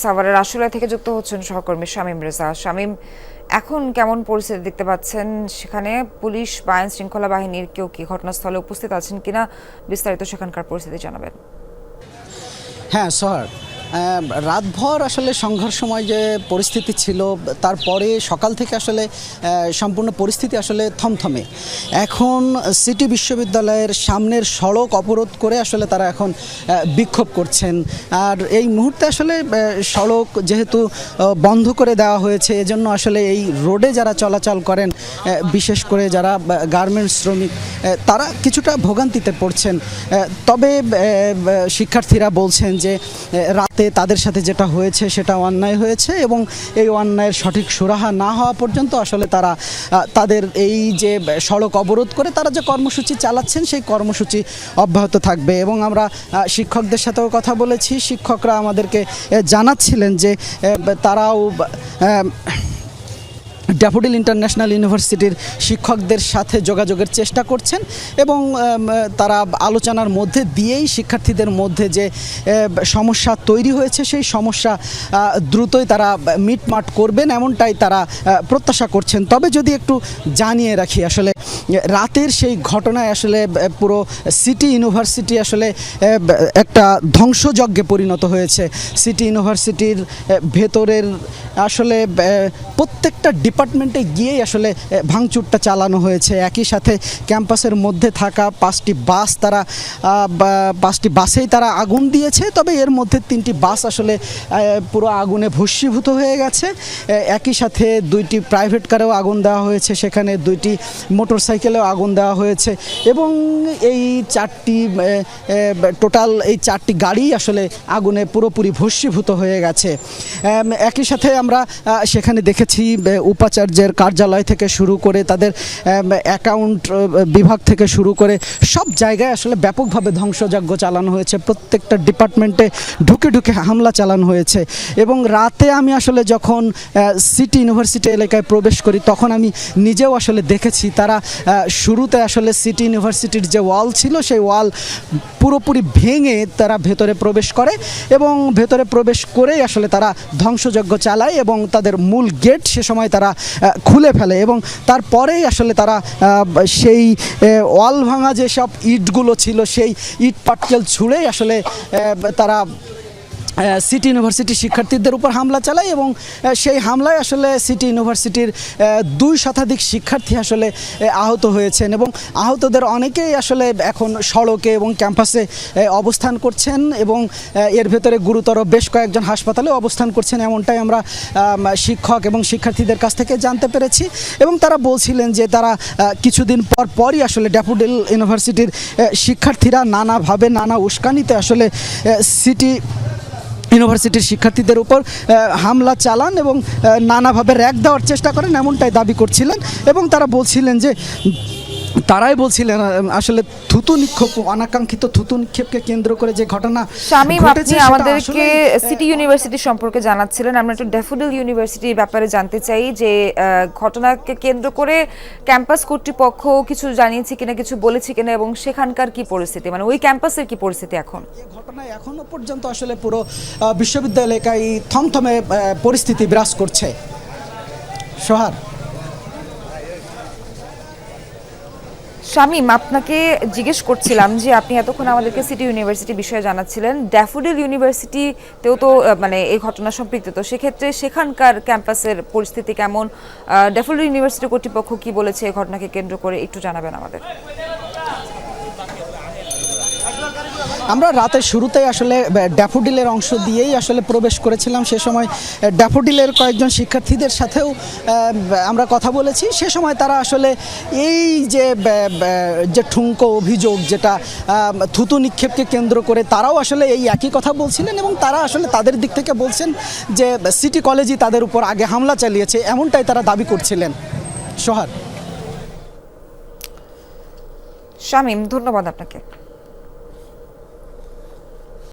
সাভারের আশুলা থেকে যুক্ত হচ্ছেন সহকর্মী শামীম রেজা। শামীম, এখন কেমন পরিস্থিতি দেখতে পাচ্ছেন? সেখানে পুলিশ বা আইন শৃঙ্খলা বাহিনীর কেউ কি ঘটনাস্থলে উপস্থিত আছেন কিনা? বিস্তারিত সেখানকার পরিস্থিতি জানাবেন। হ্যাঁ স্যার রাতভর আসলে সংঘর্ষময় যে পরিস্থিতি ছিল তারপরে সকাল থেকে আসলে সম্পূর্ণ পরিস্থিতি আসলে থমথমে। এখন সিটি বিশ্ববিদ্যালয়ের সামনের সড়ক অবরোধ করে আসলে তারা এখন বিক্ষোভ করছেন। আর এই মুহূর্তে আসলে সড়ক যেহেতু বন্ধ করে দেওয়া হয়েছে এজন্য আসলে এই রোডে যারা চলাচল করেন বিশেষ করে যারা গার্মেন্টস শ্রমিক তারা কিছুটা ভোগান্তিতে পড়ছেন। তবে শিক্ষার্থীরা বলছেন যে আহ, রাতে তাদের সাথে যেটা হয়েছে সেটা অন্যায় হয়েছে এবং এই অন্যায়ের সঠিক সুরাহা না হওয়া পর্যন্ত আসলে তারা তাদের এই যে সড়ক অবরোধ করে তারা যে কর্মসূচি চালাচ্ছেন সেই কর্মসূচি অব্যাহত থাকবে। এবং আমরা শিক্ষকদের সাথেও কথা বলেছি। শিক্ষকরা আমাদেরকে জানাচ্ছিলেন যে তারাও ড্যাফোডিল ইন্টারন্যাশনাল ইউনিভার্সিটির শিক্ষকদের সাথে যোগাযোগের চেষ্টা করছেন এবং তারা আলোচনার মধ্যে দিয়েই শিক্ষার্থীদের মধ্যে যে সমস্যা তৈরি হয়েছে, সেই সমস্যা দ্রুতই তারা মিটমাট করবেন এমনটাই তারা প্রত্যাশা করছেন। তবে যদি একটু জানিয়ে রাখি, আসলে রাতের সেই ঘটনায় আসলে পুরো সিটি ইউনিভার্সিটি আসলে একটা ধ্বংসযজ্ঞে পরিণত হয়েছে। সিটি ইউনিভার্সিটির ভেতরের আসলে প্রত্যেকটা ডিপার্টমেন্টে গিয়েই আসলে ভাঙচুরটা চালানো হয়েছে। একই সাথে ক্যাম্পাসের মধ্যে থাকা পাঁচটি বাস তারা পাঁচটি বাসেই তারা আগুন দিয়েছে। তবে এর মধ্যে তিনটি বাস আসলে পুরো আগুনে ভস্মীভূত হয়ে গেছে। একই সাথে দুইটি প্রাইভেট কারেও আগুন দেওয়া হয়েছে। সেখানে দুইটি মোটর সাইকেলেও আগুন দেওয়া হয়েছে। এবং এই চারটি টোটাল এই চারটি গাড়ি আসলে আগুনে পুরোপুরি ভস্মীভূত হয়ে গেছে। একই সাথে আমরা সেখানে দেখেছি আহ, উপাচার্যের কার্যালয় থেকে শুরু করে তাদের অ্যাকাউন্ট বিভাগ থেকে শুরু করে সব জায়গায় আসলে ব্যাপকভাবে ধ্বংসযজ্ঞ চালানো হয়েছে। প্রত্যেকটা ডিপার্টমেন্টে ঢুকে ঢুকে হামলা চালানো হয়েছে। এবং রাতে আমি আসলে যখন সিটি ইউনিভার্সিটি এলাকায় প্রবেশ করি, তখন আমি নিজেও আসলে দেখেছি তারা শুরুতে আসলে সিটি ইউনিভার্সিটির যে ওয়াল ছিল, সেই ওয়াল পুরোপুরি ভেঙে তারা ভেতরে প্রবেশ করে এবং ভেতরে প্রবেশ করেই আসলে তারা ধ্বংসযজ্ঞ চালায় এবং তাদের মূল গেট সে সময় তারা খুলে ফেলে এবং তারপরেই আসলে তারা সেই ওয়াল ভাঙা যেসব ইটগুলো ছিল, সেই ইট পাটকেল ছুঁড়েই আসলে তারা সিটি ইউনিভার্সিটি শিক্ষার্থীদের উপর হামলা চালায় এবং সেই হামলায় আসলে সিটি ইউনিভার্সিটির দুই শতাধিক শিক্ষার্থী আসলে আহত হয়েছেন এবং আহতদের অনেকেই আসলে এখন সড়কে এবং ক্যাম্পাসে অবস্থান করছেন এবং এর ভেতরে গুরুতর বেশ কয়েকজন হাসপাতালে অবস্থান করছেন এমনটাই আমরা শিক্ষক এবং শিক্ষার্থীদের কাছ থেকে জানতে পেরেছি এবং তারা বলছিলেন যে তারা কিছুদিন পর পরই আসলে ড্যাফোডিল ইউনিভার্সিটির শিক্ষার্থীরা নানাভাবে নানা উস্কানিতে আসলে সিটি ইউনিভার্সিটির শিক্ষার্থীদের উপর হামলা চালান এবং নানাভাবে র্যাক দেওয়ার চেষ্টা করেন, এমনটাই দাবি করছিলেন। এবং তারা বলছিলেন যে তারাই বলছিলেন আসলে থুতু নিক্ষেপ অনাকাঙ্ক্ষিত থুতু নিক্ষেপকে কেন্দ্র করে যে ঘটনা শামীম ঘটেছে আপনি আমাদেরকে সিটি ইউনিভার্সিটি সম্পর্কে জানাচ্ছিলেন। আমরা একটু ড্যাফোডিল ইউনিভার্সিটির ব্যাপারে জানতে চাই যে ঘটনাকে কেন্দ্র করে ক্যাম্পাস কর্তৃপক্ষ কিছু জানিয়েছে কিনা কিছু বলেছে কিনা এবং সেখানকার কি পরিস্থিতি? মানে ওই ক্যাম্পাসের কি পরিস্থিতি এখন? এই ঘটনায় এখনও পর্যন্ত আসলে পুরো বিশ্ববিদ্যালয় এলাকায় থমথমে পরিস্থিতি বিরাজ করছে। সোহার শামীম, আপনাকে জিজ্ঞেস করছিলাম যে আপনি এতক্ষণ আমাদেরকে সিটি ইউনিভার্সিটি বিষয়ে জানাচ্ছিলেন। ড্যাফোডিল ইউনিভার্সিটিতেও তো মানে এই ঘটনা সম্পৃক্ত। তো সেক্ষেত্রে সেখানকার ক্যাম্পাসের পরিস্থিতি কেমন? ড্যাফোডিল ইউনিভার্সিটি কর্তৃপক্ষ কি বলেছে এই ঘটনাকে কেন্দ্র করে একটু জানাবেন আমাদের। আমরা রাতের শুরুতেই আসলে ড্যাফোডিলের অংশ দিয়েই আসলে প্রবেশ করেছিলাম। সে সময় ড্যাফোডিলের কয়েকজন শিক্ষার্থীদের সাথেও আমরা কথা বলেছি। সে সময় তারা আসলে এই যে যে ঠুঙ্কো অভিযোগ যেটা থুতু নিক্ষেপকে কেন্দ্র করে তারাও আসলে এই একই কথা বলছিলেন এবং তারা আসলে তাদের দিক থেকে বলছেন যে, সিটি কলেজই তাদের উপর আগে হামলা চালিয়েছে, এমনটাই তারা দাবি করছিলেন। সোহার শামীম, ধন্যবাদ আপনাকে।